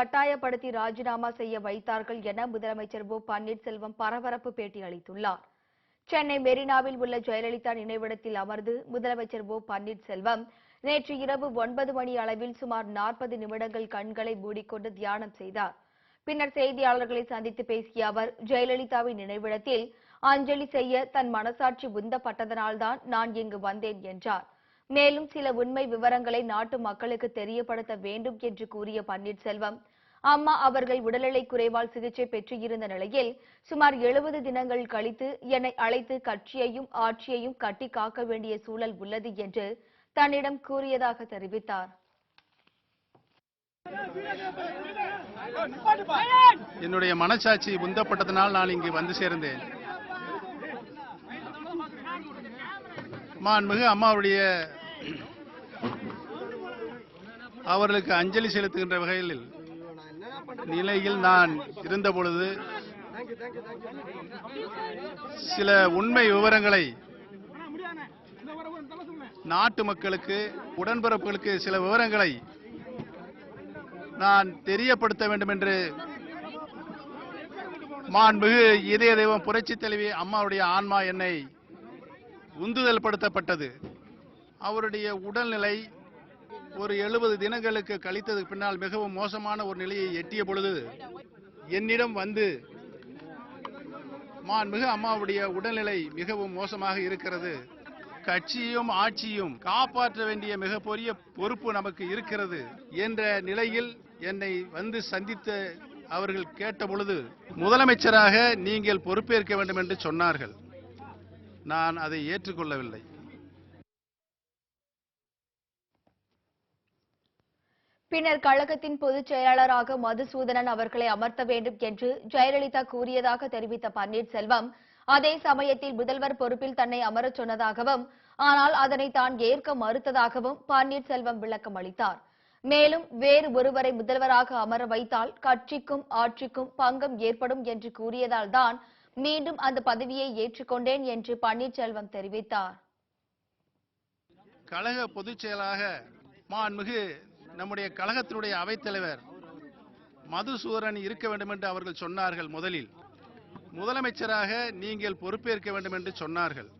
கட்டாயப்படுத்தி ராஜினாமா செய்ய வைத்தார்கள் என முதலமைச்சர் ஓ பன்னீர்செல்வம் பரபரப்பு பேட்டி அளித்துள்ளார். சென்னை மெரினாவில் உள்ள ஜெயலலிதா நினைவிடத்தில் அமர்ந்து முதலமைச்சர் ஓ பன்னீர்செல்வம் நேற்று இரவு ஒன்பது மணி அளவில் சுமார் நாற்பது நிமிடங்கள் கண்களை மூடிக்கொண்டு தியானம் செய்தார். பின்னர் செய்தியாளர்களை சந்தித்து பேசிய அவர் ஜெயலலிதாவின் நினைவிடத்தில் அஞ்சலி செய்ய தன் மனசாட்சி உந்தப்பட்டதனால்தான் நான் இங்கு வந்தேன் என்றார். மேலும் சில உண்மை விவரங்களை நாட்டு மக்களுக்கு தெரியப்படுத்த வேண்டும் என்று கூறிய பன்னீர்செல்வம் அம்மா அவர்கள் உடல்நிலை குறைவால் சிகிச்சை பெற்றிருந்த நிலையில் சுமார் எழுபது தினங்கள் கழித்து என்னை அழைத்து கட்சியையும் ஆட்சியையும் கட்டி காக்க வேண்டிய சூழல் உள்ளது என்று தன்னிடம் கூறியதாக தெரிவித்தார். என்னுடைய மனசாட்சி உந்தப்பட்டதனால் நான் இங்கு வந்து சேர்ந்தேன். மாண்புமிகு அம்மாவுடைய அவர்களுக்கு அஞ்சலி செலுத்துகின்ற வகையில் நிலையில் நான் இருந்த பொழுது சில உண்மை விவரங்களை நாட்டு மக்களுக்கு உடன்பிறப்புகளுக்கு சில விவரங்களை நான் தெரியப்படுத்த வேண்டும் என்று மாண்புமிகு இதய தெய்வம் புரட்சி தலைவி அம்மாவுடைய ஆன்மா என்னை உந்துதல் படுத்தப்பட்டது அவருடைய உடல்நிலை ஒரு எழுபது தினங்களுக்கு கழித்ததுக்கு பின்னால் மிகவும் மோசமான ஒரு நிலையை எட்டிய பொழுது என்னிடம் வந்து மாண்புமிகு அம்மாவுடைய உடல்நிலை மிகவும் மோசமாக இருக்கிறது. கட்சியும் ஆட்சியும் காப்பாற்ற வேண்டிய மிகப்பெரிய பொறுப்பு நமக்கு இருக்கிறது என்ற நிலையில் என்னை வந்து சந்தித்த அவர்கள் கேட்ட பொழுது முதலமைச்சராக நீங்கள் பொறுப்பேற்க வேண்டும் என்று சொன்னார்கள். நான் அதை ஏற்றுக்கொள்ளவில்லை. பின்னர் கழகத்தின் பொதுச் செயலாளராக மதுசூதனன் அவர்களை அமர்த்த வேண்டும் என்று ஜெயலலிதா கூறியதாக தெரிவித்த பன்னீர்செல்வம் அதே சமயத்தில் முதல்வர் பொறுப்பில் தன்னை அமரச் சொன்னதாகவும் ஆனால் அதனை தான் ஏற்க மறுத்ததாகவும் பன்னீர்செல்வம் விளக்கம் அளித்தார். மேலும் வேறு ஒருவரை முதல்வராக அமர வைத்தால் கட்சிக்கும் ஆட்சிக்கும் பங்கம் ஏற்படும் என்று கூறியதால் தான் மீண்டும் அந்த பதவியை ஏற்றுக்கொண்டேன் என்று பன்னீர்செல்வம் தெரிவித்தார். கழக பொதுச் செயலாக மாண்புமிகு நம்முடைய கழகத்தினுடைய அவைத்தலைவர் மதுசூரன் இருக்க வேண்டும் என்று அவர்கள் சொன்னார்கள் முதலில். முதலமைச்சராக நீங்கள் பொறுப்பேற்க வேண்டும் என்று சொன்னார்கள்.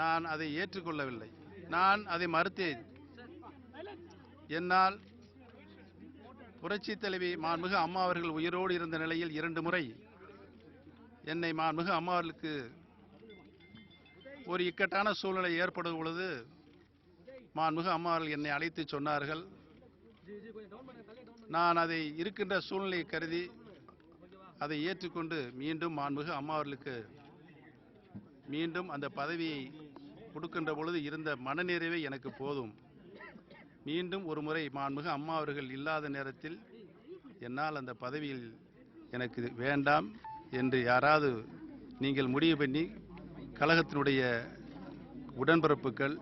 நான் அதை ஏற்றுக்கொள்ளவில்லை. நான் அதை மறுத்தேன். என்னால் புரட்சி தலைவி மாண்புமிகு அம்மா அவர்கள் உயிரோடு இருந்த நிலையில் இரண்டு முறை என்னை மாண்புமிகு அம்மா அவர்களுக்கு ஒரு இக்கட்டான சூழ்நிலை ஏற்படும் பொழுது மாண்புமிகு அம்மா அவர்கள் என்னை அழைத்து சொன்னார்கள். நான் அதை இருக்கின்ற சூழ்நிலையை கருதி அதை ஏற்றுக்கொண்டு மீண்டும் மாண்புமிகு அம்மா அவர்களுக்கு மீண்டும் அந்த பதவியை கொடுக்கின்ற பொழுது இருந்த மனநிறைவே எனக்கு போதும். மீண்டும் ஒரு முறை மாண்புமிகு அம்மா அவர்கள் இல்லாத நேரத்தில் என்னால் அந்த பதவியில் எனக்கு வேண்டாம் என்று யாராவது நீங்கள் முடிவு பண்ணி கழகத்தினுடைய உடன்பிறப்புகள்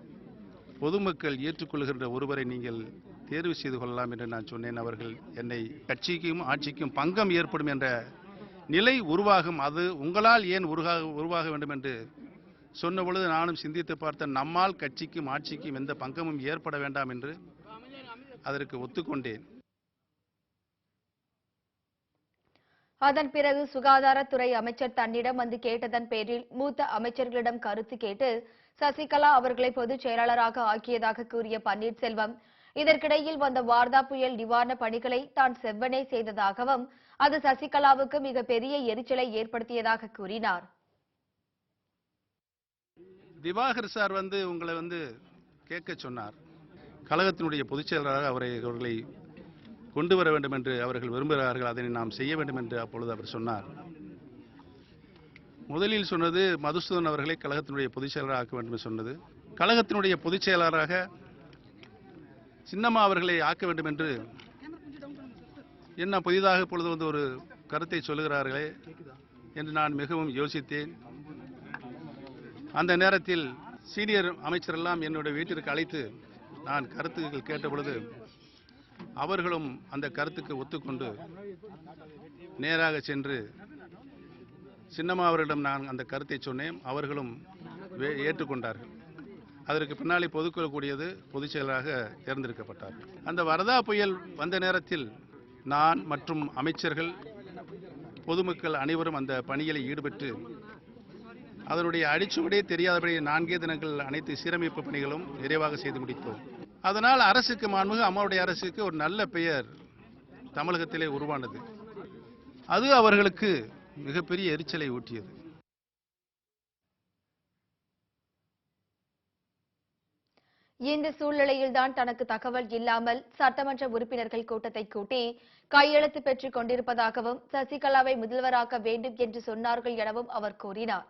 பொதுமக்கள் ஏற்றுக்கொள்கின்ற ஒருவரை நீங்கள் தேர்வு செய்து கொள்ளலாம் என்று நான் சொன்னேன். அவர்கள் என்னை கட்சிக்கும் ஆட்சிக்கும் பங்கம் ஏற்படும் என்ற நிலை உருவாகும். அது உங்களால் ஏன் உருவாக உருவாக வேண்டும் என்று சொன்ன பொழுது நானும் சிந்தித்து பார்த்தேன். நம்மால் கட்சிக்கும் ஆட்சிக்கும் எந்த பங்கமும் ஏற்பட வேண்டாம் என்று அதற்கு ஒத்துக்கொண்டேன். அதன் பிறகு சுகாதாரத்துறை அமைச்சர் தன்னிடம் வந்து கேட்டதன் பேரில் மூத்த அமைச்சர்களிடம் கருத்து கேட்டு சசிகலா அவர்களை பொதுச் செயலாளராக ஆக்கியதாக கூறிய பன்னீர்செல்வம் இதற்கிடையில் வந்த வார்தா புயல் நிவாரண பணிகளை தான் செவ்வனே செய்ததாகவும் அது சசிகலாவுக்கு மிக பெரிய எரிச்சலை ஏற்படுத்தியதாக கூறினார். திவாகர் சார் வந்து உங்களை வந்து கேட்க சொன்னார். கழகத்தினுடைய பொதுச் செயலராக அவரை அவர்களை கொண்டு வர வேண்டும் என்று அவர்கள் விரும்புகிறார்கள் அதனை நாம் செய்ய வேண்டும் என்று அப்பொழுது அவர் சொன்னார். முதலில் சொன்னது மதுசூதன் அவர்களை கழகத்தினுடைய பொதுச் ஆக்க வேண்டும் என்று சொன்னது. கழகத்தினுடைய பொதுச் செயலாளராக சின்னம்மா அவர்களை ஆக்க வேண்டும் என்று என்ன புதிதாக இப்பொழுது வந்து ஒரு கருத்தை சொல்லுகிறார்களே என்று நான் மிகவும் யோசித்தேன். அந்த நேரத்தில் சீனியர் அமைச்சரெல்லாம் என்னுடைய வீட்டிற்கு அழைத்து நான் கருத்துக்கள் கேட்டபொழுது அவர்களும் அந்த கருத்துக்கு ஒத்துக்கொண்டு நேராக சென்று சின்னம்மா அவர்களிடம் நான் அந்த கருத்தை சொன்னேன். அவர்களும் வே- ஏற்றுக்கொண்டார்கள். அதற்கு பின்னாலே பொதுக்கொள்ளக்கூடியது பொதுச் செயலராக தேர்ந்தெடுக்கப்பட்டார். அந்த வரதா புயல் வந்த நேரத்தில் நான் மற்றும் அமைச்சர்கள் பொதுமக்கள் அனைவரும் அந்த பணியில் ஈடுபட்டு அதனுடைய அடிச்சுவடே தெரியாதபடி நான்கே தினங்கள் அனைத்து சீரமைப்பு பணிகளும் விரைவாக செய்து முடித்தோம். அதனால் அரசுக்கு மாண்புமிகு அம்மாவுடைய அரசுக்கு ஒரு நல்ல பெயர் தமிழகத்திலே உருவானது. அது அவர்களுக்கு மிகப்பெரிய எரிச்சலை ஊட்டியது. இந்த சூழ்நிலையில்தான் தனக்கு தகவல் இல்லாமல் சட்டமன்ற உறுப்பினர்கள் கூட்டத்தை கூட்டி கையெழுத்து பெற்றுக் கொண்டிருப்பதாகவும் சசிகலாவை முதல்வராக்க வேண்டும் என்று சொன்னார்கள் எனவும் அவர் கூறினார்.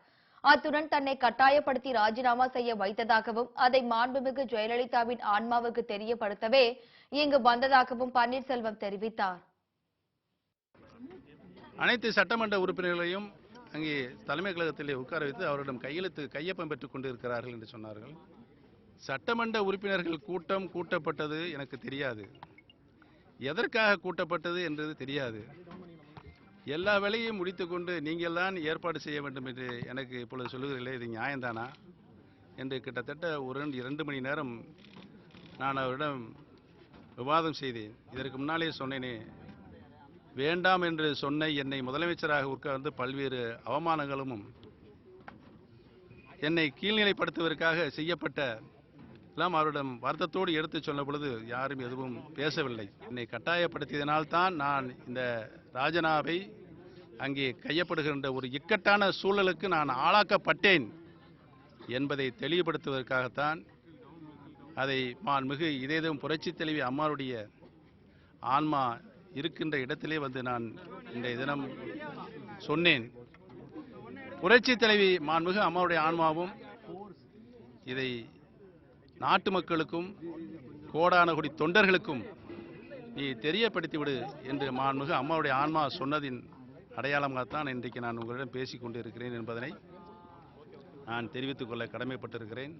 அத்துடன் தன்னை கட்டாயப்படுத்தி ராஜினாமா செய்ய வைத்ததாகவும் அதை மாண்புமிகு ஜெயலலிதாவின் ஆன்மாவுக்கு தெரியப்படுத்தவே இங்கு வந்ததாகவும் பன்னீர்செல்வம் தெரிவித்தார். அனைத்து சட்டமன்ற உறுப்பினர்களையும் அங்கே தலைமை கழகத்திலே உட்கார வைத்து அவரிடம் கையெழுத்து கையொப்பம் பெற்றுக் கொண்டிருக்கிறார்கள் என்று சொன்னார்கள். சட்டமன்ற உறுப்பினர்கள் கூட்டம் கூட்டப்பட்டது எனக்கு தெரியாது. எதற்காக கூட்டப்பட்டது என்றது தெரியாது. எல்லா வேலையும் முடித்துக்கொண்டு நீங்கள் தான் ஏற்பாடு செய்ய வேண்டும் என்று எனக்கு இப்பொழுது சொல்லுகிறீர்களே இது நியாயம்தானா என்று கிட்டத்தட்ட ஒரு இரண்டு மணி நேரம் நான் அவரிடம் விவாதம் செய்தேன். இதற்கு முன்னாலே சொன்னேனே வேண்டாம் என்று சொன்ன என்னை முதலமைச்சராக உட்கார்ந்து பல்வேறு அவமானங்களும் என்னை கீழ்நிலைப்படுத்துவதற்காக செய்யப்பட்ட எல்லாம் அவரிடம் வருத்தத்தோடு எடுத்து சொன்ன பொழுது யாரும் எதுவும் பேசவில்லை. என்னை கட்டாயப்படுத்தியதனால் தான் நான் இந்த ராஜனாவை அங்கே கையப்படுகின்ற ஒரு இக்கட்டான சூழலுக்கு நான் ஆளாக்கப்பட்டேன் என்பதை தெளிவுபடுத்துவதற்காகத்தான் அதை மாண்புமிகு இதேதும் புரட்சி தலைவி அம்மாருடைய ஆன்மா இருக்கின்ற இடத்திலே வந்து நான் இன்றைய தினம் சொன்னேன். புரட்சி தலைவி மான்மிகு அம்மாவுடைய ஆன்மாவும் இதை நாட்டு மக்களுக்கும் கோடான கோடி தொண்டர்களுக்கும் நீ தெரியப்படுத்திவிடு என்று மாண்புமிகு அம்மாவுடைய ஆன்மா சொன்னதின் அடையாளமாகத்தான் இன்றைக்கு நான் உங்களிடம் பேசிக் கொண்டிருக்கிறேன் என்பதனை நான் தெரிவித்துக் கொள்ள கடமைப்பட்டிருக்கிறேன்.